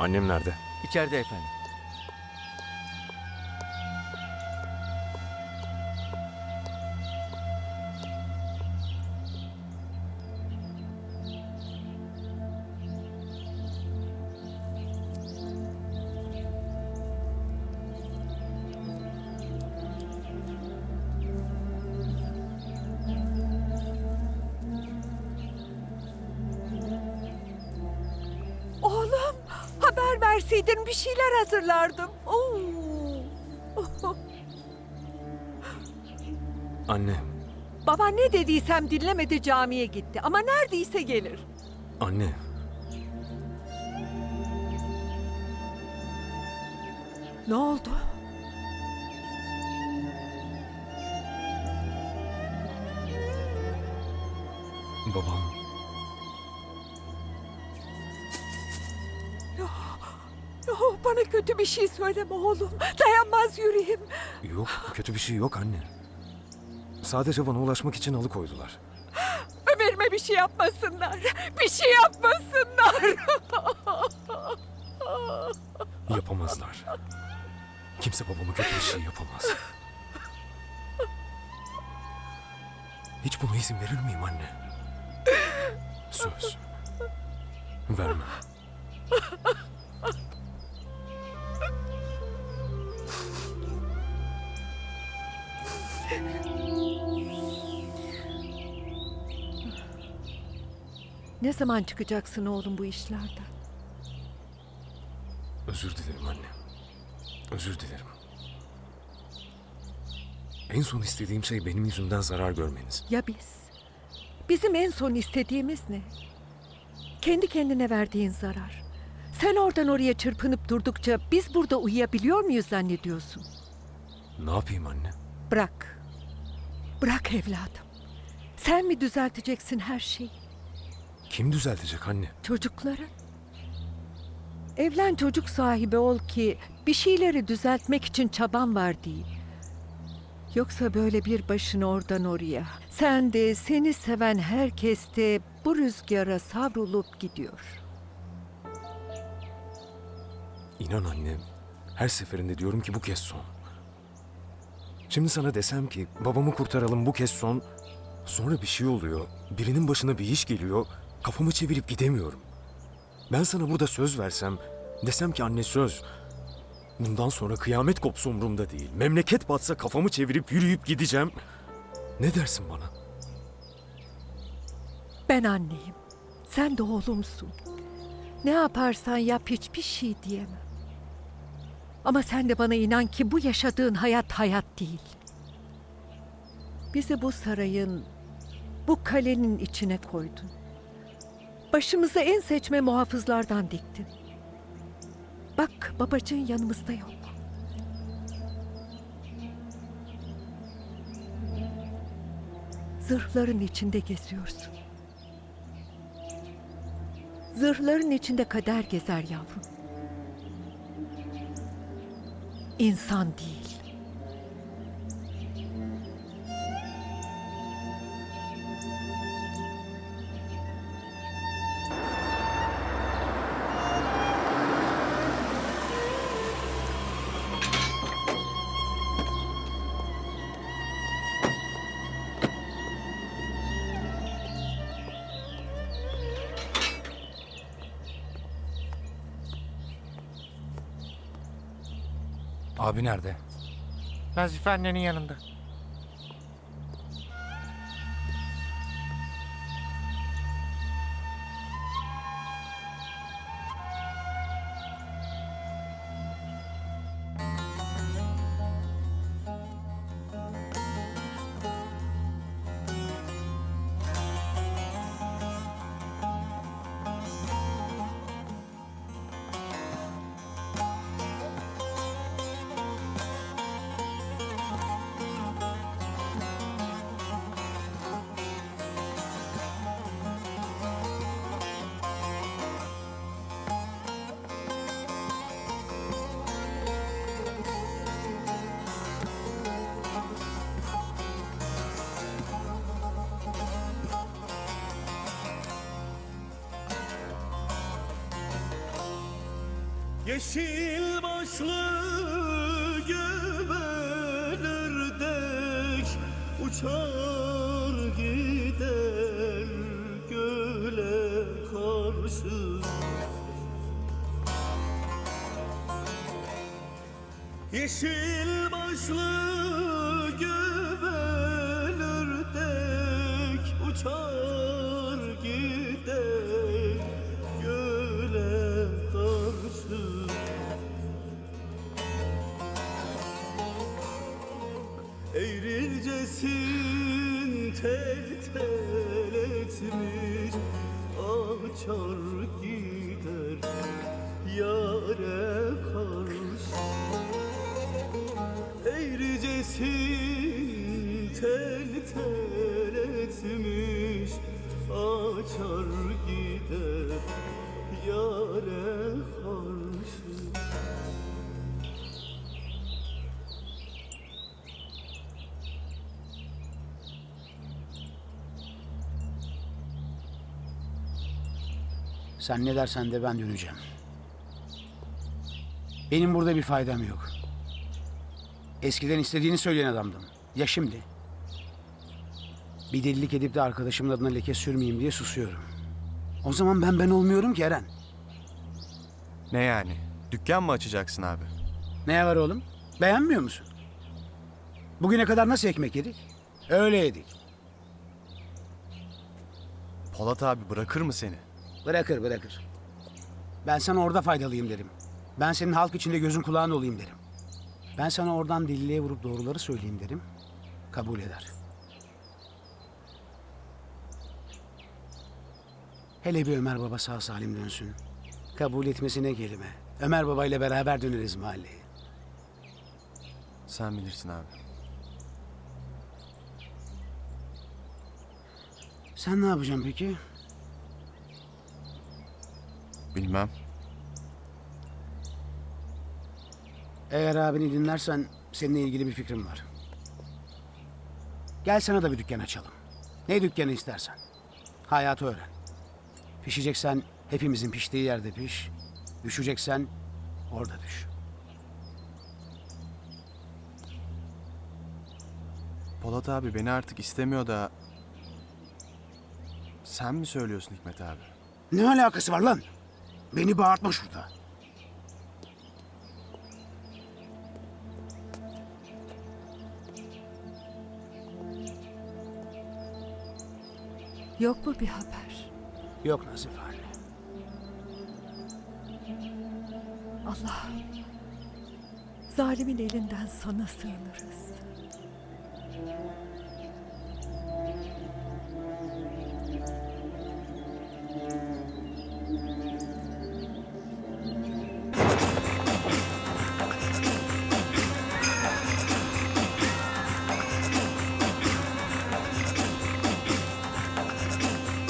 Annem nerede? İçeride efendim. Haber verseydin bir şeyler hazırlardım. Oo. Anne, Baba ne dediysem dinlemedi camiye gitti ama neredeyse gelir. anne. Ne oldu? Babam kötü bir şey söyleme oğlum. Dayanmaz yüreğim. yok, kötü bir şey yok anne. Sadece bana ulaşmak için alıkoydular. Ömer'ime bir şey yapmasınlar. Bir şey yapmasınlar. Yapamazlar. Kimse babama kötü bir şey yapamaz. Hiç buna izin verir miyim anne? Söz. Vermem. Ne zaman çıkacaksın oğlum bu işlerden? Özür dilerim anne. Özür dilerim. En son istediğim şey benim yüzümden zarar görmeniz. Ya biz? Bizim en son istediğimiz ne? Kendi kendine verdiğin zarar. Sen oradan oraya çırpınıp durdukça biz burada uyuyabiliyor muyuz zannediyorsun? Ne yapayım anne? Bırak. Bırak evladım. Sen mi düzelteceksin her şeyi? Kim düzeltecek anne? Çocukların. Evlen çocuk sahibi ol ki bir şeyleri düzeltmek için çaban var değil. Yoksa böyle bir başına oradan oraya. Sen de seni seven herkes de bu rüzgara savrulup gidiyor. İnan anne, her seferinde diyorum ki bu kez son. Şimdi sana desem ki babamı kurtaralım bu kez son. Sonra bir şey oluyor, birinin başına bir iş geliyor, kafamı çevirip gidemiyorum. Ben sana burada söz versem, desem ki anne söz. Bundan sonra kıyamet kopsa umurumda değil. Memleket batsa kafamı çevirip yürüyüp gideceğim. Ne dersin bana? Ben anneyim. Sen de oğlumsun. Ne yaparsan yap hiçbir şey diyemem. Ama sen de bana inan ki bu yaşadığın hayat hayat değil. Bizi bu sarayın, bu kalenin içine koydun. Başımıza en seçme muhafızlardan diktin. Bak babacığın yanımızda yok. Zırhların içinde geziyorsun. Zırhların içinde kader gezer yavrum. İnsan değil. Abi nerede? Nazife annenin yanında. Yeşil başlı göbelerdek uçar gider göle karşı. Yeşil başlı göbelerdek uçar Eğrilcesin tel tel etmiş Açar gider yare karşı. Eğricesin tel tel etmiş Açar gider yare Sen ne dersen de ben döneceğim. Benim burada bir faydam yok. Eskiden istediğini söyleyen adamdım. Ya şimdi? Bir delilik edip de arkadaşımın adına leke sürmeyeyim diye susuyorum. O zaman ben ben olmuyorum ki Eren. Ne yani? Dükkan mı açacaksın abi? Ne var oğlum? Beğenmiyor musun? Bugüne kadar nasıl ekmek yedik? Öyle yedik. Polat abi bırakır mı seni? Bırakır bırakır. Ben sana orada faydalıyım derim. Ben senin halk içinde gözün kulağın olayım derim. Ben sana oradan deliliğe vurup doğruları söyleyeyim derim. Kabul eder. Hele bir Ömer Baba sağ salim dönsün. Kabul etmesi ne kelime. Ömer Baba ile beraber döneriz mahalleye. Sen bilirsin abi. Sen ne yapacaksın peki? Bilmem. Eğer abini dinlersen seninle ilgili bir fikrim var. Gel sana da bir dükkan açalım. Ne dükkanı istersen. Hayatı öğren. Pişeceksen hepimizin piştiği yerde piş. Düşeceksen orada düş. Polat abi beni artık istemiyor da... Sen mi söylüyorsun Hikmet abi? Ne alakası var lan? Beni bağırtma şurada. Yok mu bir haber? Yok Nazife anne. Allah'ım. Zalimin elinden sana sığınırız.